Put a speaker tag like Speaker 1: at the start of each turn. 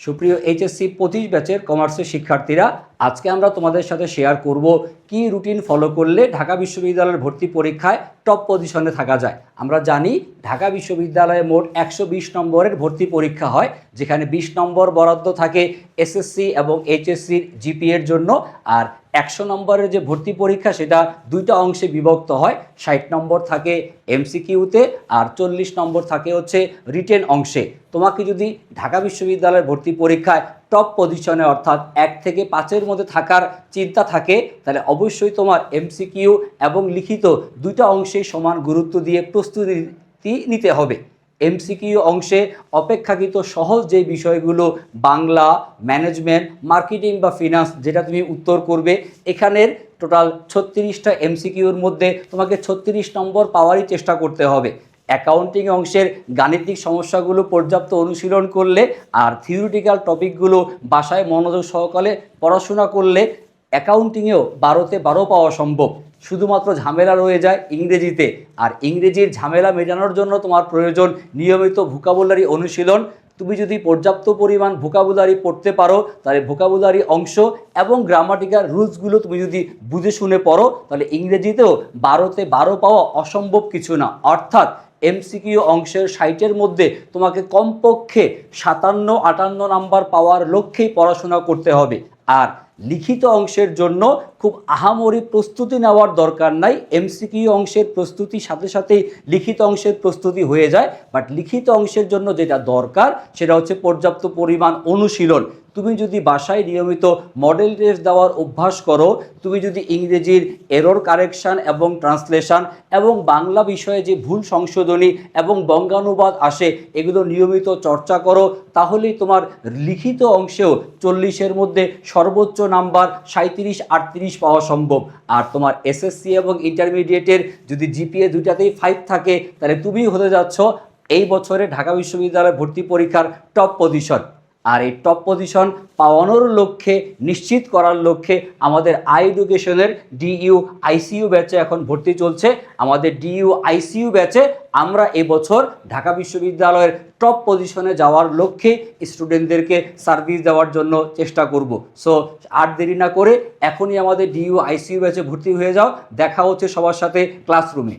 Speaker 1: সুপ্রিয় এইচএসসি পঁচিশ ব্যাচের কমার্সের শিক্ষার্থীরা, আজকে আমরা তোমাদের সাথে শেয়ার করব কি রুটিন ফলো করলে ঢাকা বিশ্ববিদ্যালয়ের ভর্তি পরীক্ষায় টপ পজিশনে থাকা যায়। আমরা জানি ঢাকা বিশ্ববিদ্যালয়ে মোট একশো বিশ নম্বরের ভর্তি পরীক্ষা হয়, যেখানে বিশ নম্বর বরাদ্দ থাকে এসএসসি এবং এইচএসসির জিপিএর জন্য, আর একশো নম্বরের যে ভর্তি পরীক্ষা, সেটা দুইটা অংশে বিভক্ত হয়। ষাট নম্বর থাকে এমসিকিউতে আর চল্লিশ নম্বর থাকে হচ্ছে রিটেন অংশে। তোমাকে যদি ঢাকা বিশ্ববিদ্যালয়ের ভর্তি পরীক্ষায় টপ পজিশনে অর্থাৎ এক থেকে পাঁচের মধ্যে থাকার চিন্তা থাকে, তাহলে অবশ্যই তোমার এমসিকিউ এবং লিখিত দুইটা অংশেই সমান গুরুত্ব দিয়ে প্রস্তুতি নিতে হবে। এমসিকিউ অংশে অপেক্ষাকৃত সহজ যে বিষয়গুলো বাংলা ম্যানেজমেন্ট মার্কেটিং বা ফিনান্স যেটা তুমি উত্তর করবে, এখানের টোটাল ছত্রিশটা এমসিকিউর মধ্যে তোমাকে ছত্রিশ নম্বর পাওয়ারই চেষ্টা করতে হবে। অ্যাকাউন্টিং অংশের গাণিতিক সমস্যাগুলো পর্যাপ্ত অনুশীলন করলে আর থিওরিটিক্যাল টপিকগুলো বাসায় মনোযোগ সহকারে পড়াশোনা করলে অ্যাকাউন্টিংয়েও বারোতে বারো পাওয়া সম্ভব। শুধুমাত্র ঝামেলা রয়ে যায় ইংরেজিতে। আর ইংরেজির ঝামেলা মেটানোর জন্য তোমার প্রয়োজন নিয়মিত ভোকাবুলারি অনুশীলন। তুমি যদি পর্যাপ্ত পরিমাণ ভোকাবুলারি পড়তে পারো, তাহলে ভোকাবুলারি অংশ এবং গ্রামাটিকার রুলসগুলো তুমি যদি বুঝে শুনে পড়ো, তাহলে ইংরেজিতেও বারোতে বারো পাওয়া অসম্ভব কিছু না। অর্থাৎ এমসিকিউ অংশের সাইটের মধ্যে তোমাকে কমপক্ষে সাতান্ন আটান্ন নাম্বার পাওয়ার লক্ষ্যেই পড়াশোনা করতে হবে। আর লিখিত অংশের জন্য খুব আহামরি প্রস্তুতি নেওয়ার দরকার নাই। এমসিকিউ অংশের প্রস্তুতি সাথে সাথেই লিখিত অংশের প্রস্তুতি হয়ে যায়। বাট লিখিত অংশের জন্য যেটা দরকার, সেটা হচ্ছে পর্যাপ্ত পরিমাণ অনুশীলন। তুমি যদি বাসায় নিয়মিত মডেল টেস্ট দেওয়ার অভ্যাস করো, তুমি যদি ইংরেজির এরর কারেকশান এবং ট্রান্সলেশন এবং বাংলা বিষয়ে যে ভুল সংশোধনী এবং বঙ্গানুবাদ আসে, এগুলো নিয়মিত চর্চা করো, তাহলেই তোমার লিখিত অংশেও চল্লিশের মধ্যে সর্বোচ্চ নাম্বার সাঁত্রিশ আটত্রিশ পাওয়া সম্ভব। আর তোমার এসএসসি এবং ইন্টারমিডিয়েটের যদি জিপিএ দুটাতেই ফাইভ থাকে, তাহলে তুমি হতে যাচ্ছ এই বছরে ঢাকা বিশ্ববিদ্যালয় ভর্তি পরীক্ষার টপ পজিশন আর এই টপ পজিশন পাওয়ানোর লক্ষ্যে, নিশ্চিত করার লক্ষ্যে আমাদের আই এডুকেশনের ডিইউ আইসিইউ ব্যাচে এখন ভর্তি চলছে। আমাদের ডিইউ আইসিইউ ব্যাচে আমরা এবছর ঢাকা বিশ্ববিদ্যালয়ের টপ পজিশনে যাওয়ার লক্ষ্যে স্টুডেন্টদেরকে সার্ভিস দেওয়ার জন্য চেষ্টা করব। সো আর দেরি না করে এখনই আমাদের ডিইউ আইসিইউ ব্যাচে ভর্তি হয়ে যাও। দেখা হচ্ছে সবার সাথে ক্লাসরুমে